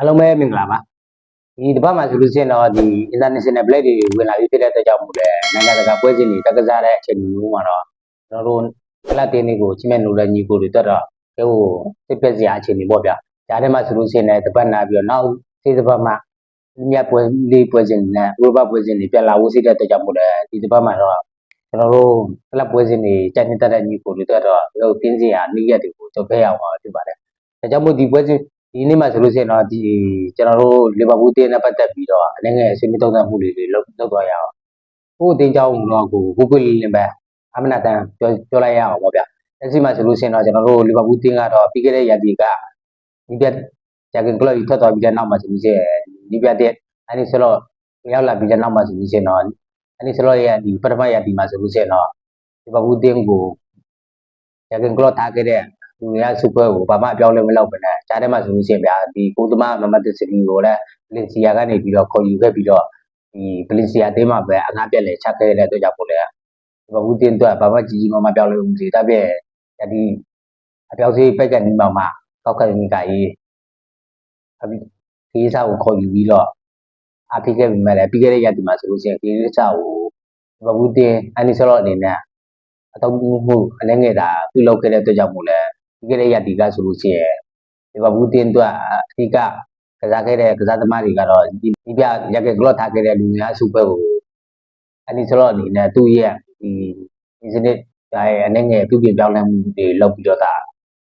အားလုံးပဲမင်္ဂလာပါဒီတစ်ပတ်မှာဆိုလို့ရှိရင်တော့ဒီ international play တွေဝင်လာပြီးဖြစ်တဲ့အတွက်ကြောင့်မို့လဲနိုင်ငံတကာပွဲစဉ်တွေတက်ကစားတဲ့အချိန်မျိုးမှာတော့ကျွန်တော်တို့ကလပ်တင်းတွေကိုချင်းမဲ့လို့လည်းညီကိုတွေတက်တော့ကဲဟိုစစ်ပက်စရာအချိန်တွေပေါ့ဗျာဒါထဲမှာဆိုလို့ရှိရင်လည်းတစ်ပတ်နာပြီးတော့နောက်စေးတစ်ပတ်မှာမြတ်ပွဲလေးပွဲစဉ်နဲ့ဥရောပပွဲစဉ်တွေပြန်လာဖို့ရှိတဲ့အတွက်ကြောင့်မို့လဲဒီတစ်ပတ်မှာတော့ကျွန်တော်တို့ကလပ်ပွဲစဉ်တွေကြိုက်နေတတ်တဲ့ညီကိုတွေတက်တော့ဟိုတင်းစရာနေ့ရက်တွေကိုကြုံခဲ့ရအောင်ပါဖြစ်ပါတယ်ဒါကြောင့်မို့ဒီပွဲစဉ် ဒီနေ့မှဆိုလို့ရှိရင်တော့ဒီကျွန်တော်တို့လီဗာပူးတင်းနဲ့ပတ်သက်ပြီးတော့အနေငယ်ဆွေးနွေးသုံးသပ်မှုတွေတွေလုပ်လုပ်သွားရအောင်။ဟိုအတင်းကြောင်းတော့ကိုကိုကိုလေးလင်းပဲအမနာတန်ပြောပြောလိုက်ရအောင်ပေါ့ဗျ။လက်ရှိမှဆိုလို့ရှိရင်တော့ကျွန်တော်တို့လီဗာပူးတင်းကတော့ပြီးခဲ့တဲ့ရာသီကဒီပြက်ဂျာဂင်ကလော့ကြီးထွက်သွားပြီးတဲ့နောက်မှဆိုလို့ရှိရင်ဒီပြက်တဲ့အဲဒီဆိုတော့ရောက်လာပြီးတဲ့နောက်မှဆိုလို့ရှိရင်တော့အဲဒီဆိုတော့ရဲ့ဒီပထမရာသီမှာဆိုလို့ရှိရင်တော့လီဗာပူးတင်းကိုဂျာဂင်ကလော့ထားခဲ့တဲ့ လူများစူပါကိုဘာမှအပြောင်းလဲမလုပ်ဘဲနဲ့ကြားထဲမှာဆိုလို့ရှိရင်ဗျာဒီကိုသမားမမတ်စစီကိုလည်းဗလင်စီယာကနေပြီးတော့ခေါ်ယူခဲ့ပြီးတော့ဒီဗလင်စီယာအသင်းမှာပဲအငှားပြက်လေချက်ခဲ့တဲ့အတွက်ကြောင့်ပို့လေဒီဘဘူးတင်းတော့ဘာမှကြီးကြီးမားမားပြောင်းလဲမှုတွေဒါပြည့်ဒီအပြောင်းစီပက်ကနီးမှာမှကောက်ခက်မိကကြီးအပြီးခေးစားကိုခေါ်ယူပြီးတော့အဖိခဲ့ပြီးမှလည်းပြီးခဲ့တဲ့ရက်ဒီမှာဆိုလို့ရှိရင်ခေးစားကိုဒီဘဘူးတင်းအန်နီဆိုတော့အနေနဲ့အတော့မှုအနေငယ်တာပြုလုပ်ခဲ့တဲ့အတွက်ကြောင့်မို့လဲ ပြီးခဲ့တဲ့ရက်ဒီကဆိုလို့ရှိရင်ဒီဘဘူးတင်းတော့အဓိကကစားခဲ့တဲ့ကစားသမားတွေကတော့ဒီပြရက်ကဂလော့ထားခဲ့တဲ့လူများစုပွဲကိုအန်နီဆိုတော့အနေနဲ့သူ့ရဲ့ဒီဒီစနစ်ဒါရဲ့အနေငယ်ပြုပြင်ပြောင်းလဲမှုတွေလုပ်ပြီးတော့ဒါ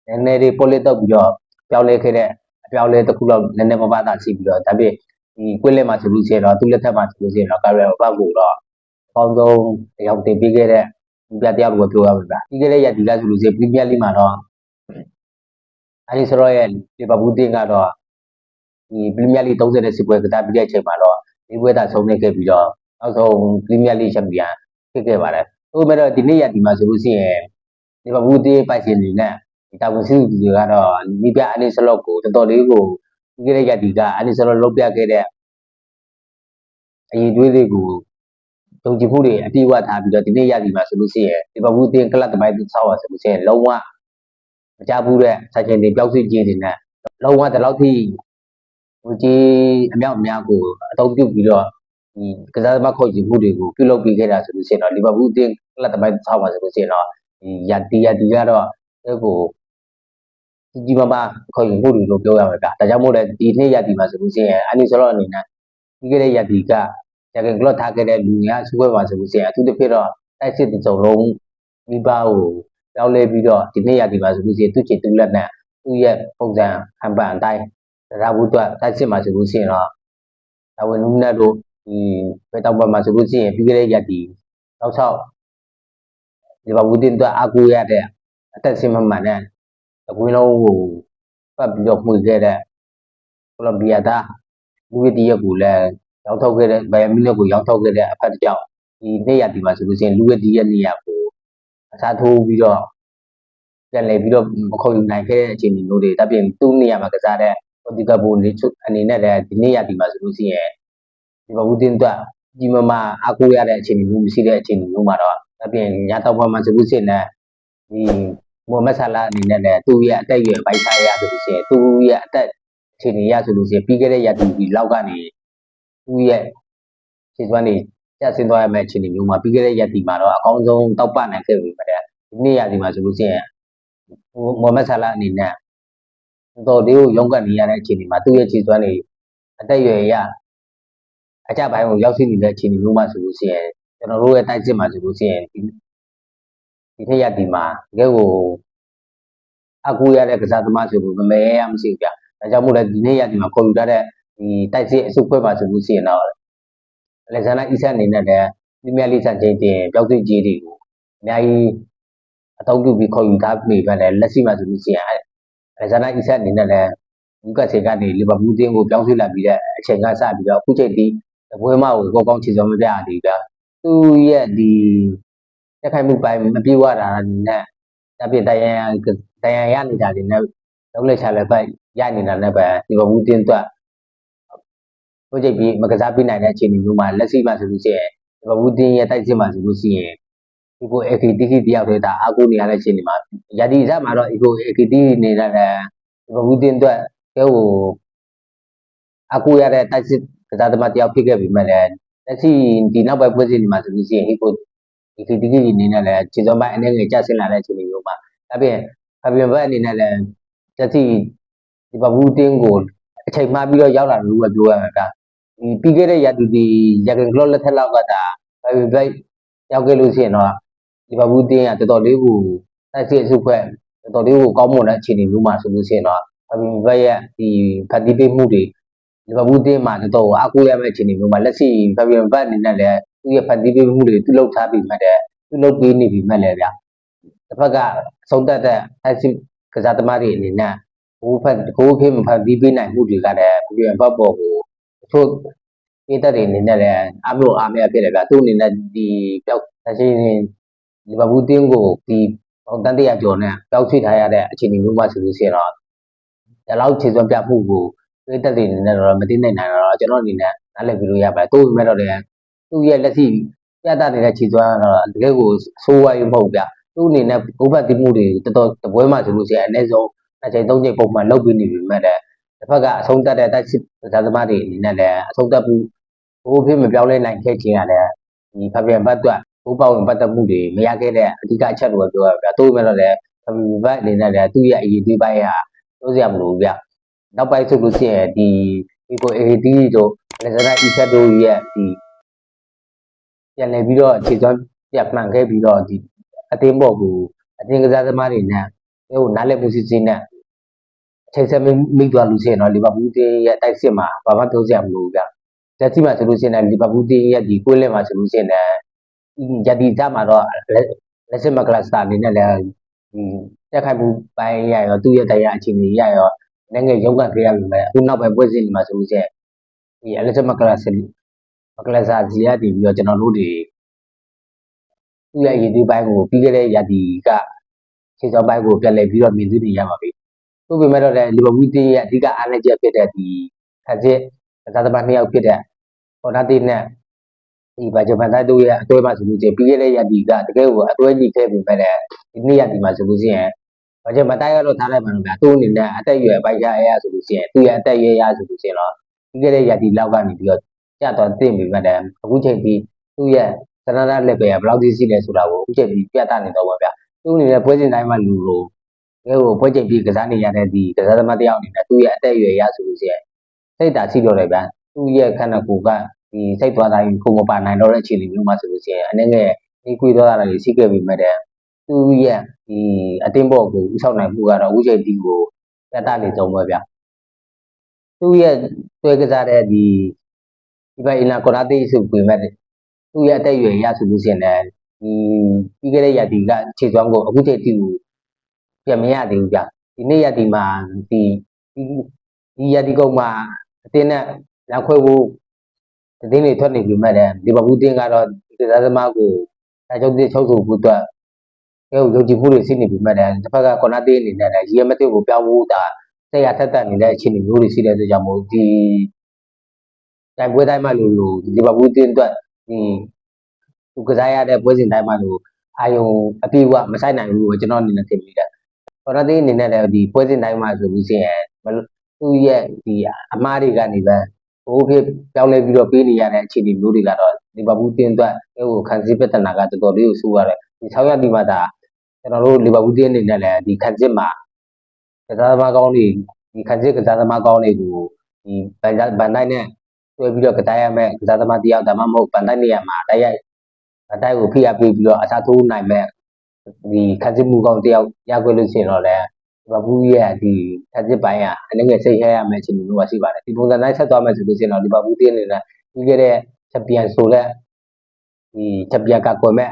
နည်းနည်းလေးပိုလစ်တော့ပြီးတော့ပြောင်းလဲခဲ့တဲ့အပြောင်းလဲတစ်ခုတော့နည်းနည်းမပါတာရှိပြီးတော့ဒါပြည့်ဒီကွင်းလက်မှာဆိုလို့ရှိရင်တော့သူ့လက်ထက်မှာဆိုလို့ရှိရင်တော့ကာရီယာဘတ်ကိုတော့အကောင်းဆုံးရောက်တင်ပေးခဲ့တဲ့ဒီပြတရားကိုပြောရမှာပါပြီးခဲ့တဲ့ရက်ဒီကဆိုလို့ရှိရင်ပရီးမီးယားလိမှာတော့ အဲဒီဆိုတော့ရဲ့လီဗာပူးတင်းကတော့ဒီပရီးမီးယားလိ30နဲ့စစ်ပွဲကစားပြီးတဲ့အချိန်မှာတော့ဒီပွဲသာဆုံးနေခဲ့ပြီးတော့နောက်ဆုံးပရီးမီးယားလိချန်ပီယံဖြစ်ခဲ့ပါတယ်။ဒါပေမဲ့တော့ဒီနေ့ရက်ဒီမှာဆိုလို့ရှိရင်လီဗာပူးတင်းပိုက်ရှင်တွေနဲ့ဒီတာဝန်ရှိသူတွေကတော့ဒီပြအန်နီဆလော့ကိုတော်တော်လေးကိုဒီကနေ့ရက်ဒီကအန်နီဆလော့လုတ်ပြခဲ့တဲ့အရေးတွေးတွေကိုဒုံကြည့်မှုတွေအပြည့်အဝထားပြီးတော့ဒီနေ့ရက်ဒီမှာဆိုလို့ရှိရင်လီဗာပူးတင်းကလပ်တပိုင်းသူဆောက်ပါဆိုလို့ရှိရင်လုံးဝ မကြဘူးတဲ့ဆိုင်ချင်တွေပျောက်စီကြီးတွေနဲ့လုံးဝဒီလောက်ထိဟိုကြီးအမြောက်အများကိုအသုံးပြုပြီးတော့ဒီကစားသမားခေါ်ယူမှုတွေကိုပြုလုပ်ပြီးခဲ့တာဆိုလို့ရှိရင်တော့လီဗာပူးအသင်းကလပ်တပိုင်းဆောက်ပါဆိုလို့ရှိရင်တော့ဒီယာတီယာတီကတော့အဲကိုကြီးကြီးမားမားခေါ်ယူမှုတွေလို့ပြောရမှာဗျာဒါကြောင့်မို့လဲဒီနေ့ယာတီမှာဆိုလို့ရှိရင်အန်နီဆိုတော့အနေနဲ့ပြီးခဲ့တဲ့ယာတီကဂျာဂင်ကလော့ထားခဲ့တဲ့လူများစုပွဲမှာဆိုလို့ရှိရင်အထူးသဖြင့်တော့တိုက်စစ်တစ်စုံလုံးမိဘကို ပြောင်းလဲပြီးတော့ဒီနေ့ယာတီမှာဆိုလို့ရှိရင်သူ့ချေသူ့လက်နဲ့သူ့ရဲ့ပုံစံဟန်ပန်အတိုင်းဒါဘူးတော့တိုက်စစ်မှာဆိုလို့ရှိရင်တော့ဒါဝင်နူးနဲ့တို့ဒီဘယ်တော့မှဆိုလို့ရှိရင်ပြီးခဲ့တဲ့ရက်ဒီနောက်ဆောက်ဒီဘာဝူတင်တော့အကူရတဲ့အသက်ရှင်မှန်မှန်နဲ့အကွင်းလုံးကိုပတ်ပြီးတော့မှုခဲ့တဲ့ကိုလံဘီယာသားလူဝီတီရက်ကိုလည်းရောက်ထုတ်ခဲ့တဲ့ဘယ်မီနစ်ကိုရောက်ထုတ်ခဲ့တဲ့အဖက်တစ်ကြောင်ဒီနေ့ရက်ဒီမှာဆိုလို့ရှိရင်လူဝီတီရက်နေရာကို အစားထိုးပြီးတော့ပြန်လည်ပြီးတော့မခေါ်ယူနိုင်ခဲ့တဲ့အခြေအနေမျိုးတွေတပြင်သူ့နေရာမှာကစားတဲ့ဒီကဘူလေးချုပ်အနေနဲ့လည်းဒီနေ့ရက်ဒီမှာဆိုလို့ရှိရင်ဒီဘဝတင်တော့ဒီမမအကူရတဲ့အခြေအနေမျိုးမရှိတဲ့အခြေအနေမျိုးမှာတော့အပြင်ညာတော့ဘမှာဆိုလို့ရှိရင်လည်းဒီမိုဟမက်ဆာလာအနေနဲ့လည်းသူ့ရဲ့အသက်အရွယ်ပိုက်ဆိုင်ရဆိုလို့ရှိရင်သူ့ရဲ့အသက်အခြေအနေရဆိုလို့ရှိရင်ပြီးခဲ့တဲ့ရက်ဒီလောက်ကနေသူ့ရဲ့ခြေစွမ်းတွေ ကျဆင်းသွားရမယ့်အခြေအနေမျိုးမှာပြီးခဲ့တဲ့ရက်ဒီမှာတော့အကောင်းဆုံးတောက်ပနိုင်ခဲ့ပြီပဲဒီနေ့ရက်ဒီမှာဆိုလို့ရှိရင်မိုဟမက်ဆာလာအနေနဲ့တော်တော်လေးကိုရုန်းကန်နေရတဲ့အခြေအနေမှာသူ့ရဲ့ခြေစွမ်းတွေအသက်အရွယ်ရအကြပိုင်းကိုရောက်ရှိနေတဲ့အခြေအနေမျိုးမှာဆိုလို့ရှိရင်ကျွန်တော်တို့ရဲ့တိုက်စစ်မှာဆိုလို့ရှိရင်ဒီဒီထက်ရဒီမှာတကယ်ကိုအကူရတဲ့ကစားသမားဆိုလို့မမဲရမရှိဘူးဗျ။ဒါကြောင့်မို့လဲဒီနေ့ရဒီမှာခေါ်ယူထားတဲ့ဒီတိုက်စစ်အစုခွဲမှာဆိုလို့ရှိရင်တော့ လက်ဇန်နာအီဆန်အနေနဲ့လည်းပရီးမီးယားလိစံချိန်တင်ပျောက်သိကြီးတွေကိုအများကြီးအတောက်ပြုပြီးခေါ်ယူထားပြီပဲလက်ရှိမှာဆိုလို့ရှိရင်လက်ဇန်နာအီဆန်အနေနဲ့လည်းဒီကစေကနေလီဗာပူးတင်းကိုပြောင်းရွှေ့လာပြီးတဲ့အချိန်ကစပြီးတော့အခုချိန်ထိတပွဲမကိုကောင်းကောင်းခြေစွမ်းမပြရသေးဘူးဗျာသူ့ရဲ့ဒီတက်ခိုင်မှုပိုင်းမပြေဝတာနဲ့တပြည့်တရန်တရန်ရနေတာတွေနဲ့လုံးလက်ချလည်းပဲရနေတာနဲ့ပဲဒီဘဘူးတင်းတော့ ဘုတ်ကြိတ်ပြီးမကစားပြနိုင်တဲ့အခြေအနေမျိုးမှာလက်ရှိမှာဆိုလို့ရှိရင်ဒီဘဘူးတင်းရဲ့တိုက်စစ်မှာဆိုလို့ရှိရင်ဒီကို AKT တယောက်တည်းဒါအကူနေရတဲ့အခြေအနေမှာယတိဇတ်မှာတော့ဒီကို AKT နေတဲ့ဒီဘဘူးတင်းတော့ကဲဟိုအကူရတဲ့တိုက်စစ်ကစားသမားတယောက်ဖြစ်ခဲ့ပြီမဲ့လည်းလက်ရှိဒီနောက်ပိုင်းပွဲစဉ်ဒီမှာဆိုလို့ရှိရင်ဟိကိုဒီဒီဒီအနေနဲ့လည်းခြေစွမ်းပိုင်းအနေငယ်ကျဆင်းလာတဲ့အခြေအနေမျိုးပါဒါပြင်ဖဘီယန်ဘက်အနေနဲ့လည်းလက်ရှိဒီဘဘူးတင်းကိုအချိန်မှပြီးတော့ရောက်လာလို့ပဲပြောရမှာကဒီ ပြီးခဲ့တဲ့ရာသီဒီရဂန်ကလော့လက်ထက်လောက်ကဒါဖဘီဘက်ရောက်ခဲ့လို့ရှိရင်တော့ဒီဘဘူးတင်းကတော်တော်လေးကိုတိုက်စစ်အစုဖွဲ့တော်တော်လေးကိုကောင်းမွန်တဲ့အခြေအနေမျိုးမှာဆိုလို့ရှိရင်တော့ဖဘီဘက်ရဲ့ဒီဖတ်တီးပေးမှုတွေလီဗာပူးတင်းမှာတော်တော်အကူရမယ့်အခြေအနေမျိုးမှာလက်ရှိဖဘီယန်ဘက်အနေနဲ့လည်းသူ့ရဲ့ဖတ်တီးပေးမှုတွေပြုလုပ်ထားပြီးမှတဲ့ပြုလုပ်ပေးနေပြီမှလည်းဗျတစ်ဖက်ကအဆုံးသက်တဲ့တိုက်စစ်ကစားသမားတွေအနေနဲ့ဘိုးဖက်ဘိုးခေမဖတ်တီးပေးနိုင်မှုတွေကလည်းဖဘီယန်ဘက်ပေါ်ကိုတ ချို့ပြည်သက်တွေအနေနဲ့လည်းအမျိုးအားမရဖြစ်တယ်ဗျသူ့အနေနဲ့ဒီပျောက်လက်ရှိလီဗာပူးတင်းကိုဒီဟိုတန်တရာကျော်နဲ့ပျောက်ချထားရတဲ့အခြေအနေမျိုးမှာဆိုလို့ရှိရင်တော့ဒီလောက်ခြေစွမ်းပြမှုကိုပြည်သက်တွေအနေနဲ့တော့မသိနိုင်နိုင်တော့ကျွန်တော်အနေနဲ့နားလည်ပြီးလို့ရပါတယ်တိုးပေမဲ့တော့လည်းသူ့ရဲ့လက်ရှိပြသနေတဲ့ခြေစွမ်းကတော့တကယ်ကိုဆိုးဝါးရမဟုတ်ဗျသူ့အနေနဲ့ဘုဘတ်တိမှုတွေတော်တော်တပွဲမှဆိုလို့ရှိရင်အနည်းဆုံးအချိန်၃ချိန်ပုံမှန်လုပ်ပြီးနေပြီမဲ့လည်း တစ်ဖက်ကအဆုံးသတ်တဲ့တိုက်စစ်ကစားသမားတွေအနေနဲ့လည်းအဆုံးသတ်မှုဘိုးဖြစ်မပြောင်းလဲနိုင်ခဲ့ခြင်းရတယ်ဒီဖပြန်ဘတ်အတွက်ဘိုးပေါဝင်ပတ်သက်မှုတွေမရခဲ့တဲ့အဓိကအချက်လိုပဲပြောရဗျာတိုးပေမဲ့တော့လည်းဖပြန်ဘတ်အနေနဲ့လည်းသူ့ရဲ့အရေးကြီးပိုင်းဟာပြောစရာမလိုဘူးဗျနောက်ပိုင်းဆိုလို့ရှိရင်ဒီဒီကို AD တို့လက်စရာအီချက်တို့ရဲ့ဒီပြန်လည်ပြီးတော့ခြေစွမ်းပြတ်မှန်ခဲ့ပြီးတော့ဒီအတင်းပေါ်ကိုအတင်းကစားသမားတွေနဲ့ဟိုနားလည်မှုစစ်စစ်နဲ့ ချိန်ဆက်မိသွားလို့ရှိရင်တော့လီဗာပူးတင်းရဲ့တိုက်စစ်မှာဘာမှပြောစရာမလိုဘူးဗျလက်ရှိမှာဆိုလို့ရှိရင်လီဗာပူးတင်းရဲ့ဒီကိုယ်လက်မှာဆိုလို့ရှိရင်လည်းယတိကြမှာတော့လက်စစ်မကလစတာအနေနဲ့လည်းဒီတက်ခိုက်မှုပိုင်းရရောသူ့ရဲ့တရားအခြေအနေရရောနိုင်ငံရုံးကကြရပြီမဲ့အခုနောက်ပိုင်းပွဲစဉ်ဒီမှာဆိုလို့ရှိရင်ဒီအလက်စစ်မကလစမကလစာဇီရတည်ပြီးတော့ကျွန်တော်တို့ဒီသူ့ရဲ့ရည်သွေးပိုင်းကိုပြီးခဲ့တဲ့ရာသီကခြေစောပိုင်းကိုပြန်လည်ပြီးတော့မြင်တွေ့နေရပါပြီ။သို့ ပေမဲ့တော့လည်းလီဗာပူးတင်းရဲ့အဓိကအားနည်းချက်ဖြစ်တဲ့ဒီခက်စစ်ကစားသမားနှစ်ယောက်ဖြစ်တဲ့ဟော်နာတီနဲ့ဒီဘာဂျမန်တိုင်းတို့ရဲ့အတွဲမှာဆိုလို့ချင်းပြီးခဲ့တဲ့ရာသီကတကယ်ကိုအတွဲကြီးခဲ့ပြီမဲ့လည်းဒီနေ့ရာသီမှာဆိုလို့ချင်းဘာဂျမန်တိုင်းကတော့ထားလိုက်ပါတော့ဗျာသူ့အနေနဲ့အသက်အရွယ်ပိုက်ရအရဆိုလို့ချင်းသူ့ရဲ့အသက်အရွယ်ရဆိုလို့ချင်းတော့ပြီးခဲ့တဲ့ရာသီလောက်ကနေပြီးတော့ကျတော့တင့်ပြီမဲ့လည်းအခုချိန်ထိသူ့ရဲ့စနနာလက်ပဲဘယ်လောက်ထိရှိလဲဆိုတာကိုအခုချိန်ထိပြသနေတော့ပါဗျာသူ့အနေနဲ့ပွဲစဉ်တိုင်းမှာလူလို ကဲကိုပွဲချိန်ပြီးကစားနေရတဲ့ဒီကစားသမားတယောက်အနေနဲ့သူ့ရဲ့အသက်အရွယ်ရဆိုလို့ချင်းစိတ်ဓာတ်ရှိတော့တယ်ဗျာသူ့ရဲ့ခန္ဓာကိုယ်ကဒီစိတ်သွားတိုင်းကိုမပါနိုင်တော့တဲ့အခြေအနေမျိုးမှာဆိုလို့ချင်းအနေငယ်ဒီကွေသွားတာတွေရှိခဲ့ပြီမဲ့တဲ့သူ့ရဲ့ဒီအတင်းပေါ်ကိုဥဆောင်နိုင်မှုကတော့အခုချိန်ဒီကိုပြသနေကြုံပဲဗျာသူ့ရဲ့တွဲကစားတဲ့ဒီဒီဘက်အင်နာကော်နာတေးဆိုပေမဲ့သူ့ရဲ့အသက်အရွယ်ရဆိုလို့ရှိရင်လည်းဒီပြီးခဲ့တဲ့ရာသီကခြေစွမ်းကိုအခုချိန်ထိကို ပြန်မရသေးဘူးဗျဒီနေ့ရာသီမှာဒီဒီဒီရာသီကုန်မှာအတင်းနဲ့လက်ခွဲဖို့တင်းတွေထွက်နေပြီမဲ့လည်းဒီဘဘူးတင်းကတော့ဒီကစားသမားကိုအချုပ်တိချုပ်ဆိုဖို့အတွက်အဲယုံကြည်မှုတွေရှိနေပြီမဲ့လည်းတစ်ဖက်ကကော်နာတေးအနေနဲ့လည်းရီယမက်တစ်ကိုပြောင်းဖို့ဒါဆက်ရထက်သက်နေတဲ့အခြေအနေမျိုးတွေရှိတဲ့အတွက်ကြောင့်မို့ဒီတိုင်ပွဲတိုင်းမှာလို့လို့ဒီဘဘူးတင်းအတွက်ဒီသူကစားရတဲ့ပွဲစဉ်တိုင်းမှာလို့အာယုံအပြည့်အဝမဆိုင်နိုင်ဘူးကိုကျွန်တော်အနေနဲ့ထင်မိတယ်။ ကော်ရတီအနေနဲ့လည်းဒီပွဲစဉ်တိုင်းမှာဆိုလို့ရှိရင်သူ့ရဲ့ဒီအမားတွေကနေပဲဘိုးဖြစ်ပြောင်းလဲပြီးတော့ပေးနေရတဲ့အခြေအနေမျိုးတွေကတော့ဒီဘဘူးတင်းအတွက်အဲဟိုခံစည်းပြဿနာကတော်တော်လေးကိုဆိုးရတယ်။ဒီ6ရက်ဒီမှာဒါကျွန်တော်တို့လီဗာပူးတင်းအနေနဲ့လည်းဒီခံစစ်မှာကစားသမားကောင်းတွေဒီခံစစ်ကစားသမားကောင်းတွေကိုဒီဗန်ဗန်တိုင်းနဲ့တွဲပြီးတော့ကစားရမယ်ကစားသမားတယောက်ဒါမှမဟုတ်ဗန်တိုင်းနေရာမှာတိုက်ရိုက်အတိုက်ကိုဖိအားပေးပြီးတော့အစားထိုးနိုင်မဲ့ ဒီခက်စစ်မှုကောင်းတယောက်ရခွင့်လို့ရှိရင်တော့လည်းဘဘူးရဲ့ဒီခက်စစ်ပိုင်းကအနည်းငယ်စိတ်ဟဲရမယ်ချင်းမျိုးပါရှိပါတယ်ဒီပုံစံတိုင်းဆက်သွားမယ်ဆိုလို့ရှိရင်တော့ဒီဘဘူးတင်းနေနဲ့ပြီးခဲ့တဲ့ချန်ပီယံဆိုတဲ့ဒီချန်ပီယံကကွယ်မဲ့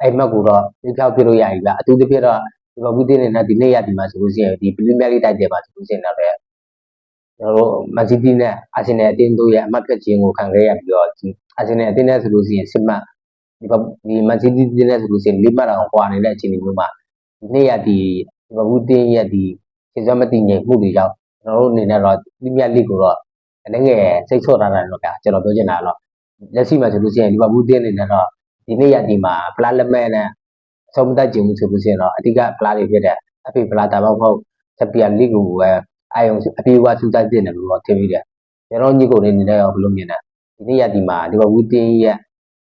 အဲ့မက်ကိုတော့ဒီဖြောက်ပြလို့ရပြီဗျအထူးသဖြင့်တော့ဒီဘဘူးတင်းနေနဲ့ဒီနေ့ရဒီမှာဆိုလို့ရှိရင်ဒီပရီးမီးယားလိတိုက်တယ်ပါဆိုလို့ရှိရင်တော့လည်းကျွန်တော်တို့မန်စီးတီးနဲ့အာဆင်နယ်အတင်းတို့ရဲ့အမှတ်ဖြတ်ခြင်းကိုခံခဲ့ရပြီးတော့ဒီအာဆင်နယ်အတင်းနဲ့ဆိုလို့ရှိရင်စစ်မှတ် ဒီဒီမန်စီးတီးတင်းနဲ့ဆိုလို့ရှိရင်လေးမှတ်အောင်ကွာနေတဲ့အခြေအနေမျိုးမှာဒီနေ့ရဒီဒီဘဘူးတင်းရဲ့ဒီခြေစွမ်းမတည်ငြိမ်မှုတွေကြောင့်ကျွန်တော်တို့အနေနဲ့တော့ပရီးမီးယားလိကိုတော့အနေငယ်စိတ်ချော့ထားတာတော့ဗျာကျွန်တော်ပြောချင်တာတော့လက်ရှိမှာဆိုလို့ရှိရင်ဒီဘဘူးတင်းအနေနဲ့တော့ဒီနေ့ရဒီမှာပလာလက်မဲ့နဲ့ဆုံးမတတ်ခြင်းမှုဆိုလို့ရှိရင်တော့အဓိကပလာတွေဖြစ်တဲ့အဖေပလာတာမဟုတ်ချန်ပီယံလိကိုပဲအာယုံအပြေးအဝစူးစိုက်တင်တယ်လို့တော့ထင်မိတယ်ကျွန်တော်ညီကိုတွေနေလည်းဘယ်လိုမြင်လဲဒီနေ့ရက်ဒီမှာဒီဘဝဦးတင်းရဲ့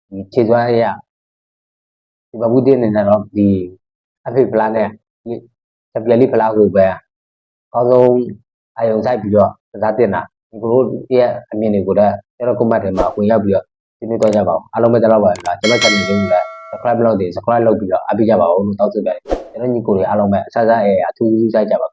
ဒီခြေစွမ်းရဒီဘဝဦးတင်းနေတော့ဒီအဖေပလာနဲ့ဒီစပယ်လေးပလာကိုပဲအကောင်းဆုံးအယုံဆိုင်ပြီးတော့စကားတင်တာဒီကိုရဲ့အမြင်တွေကိုလည်းကျွန်တော်ကွန်မန့်ထဲမှာဝင်ရောက်ပြီးတော့ဒီနေ့တော့ကြပါအောင်အားလုံးပဲတလောက်ပါလားကျွန်တော် channel လေးကိုလည်း subscribe လုပ်တယ် subscribe လုပ်ပြီးတော့အားပေးကြပါဦးလို့တောင်းဆိုပါတယ်ကျွန်တော်ညီကိုတွေအားလုံးပဲအဆအဆအဲအထူးကြီးစိုက်ကြပါ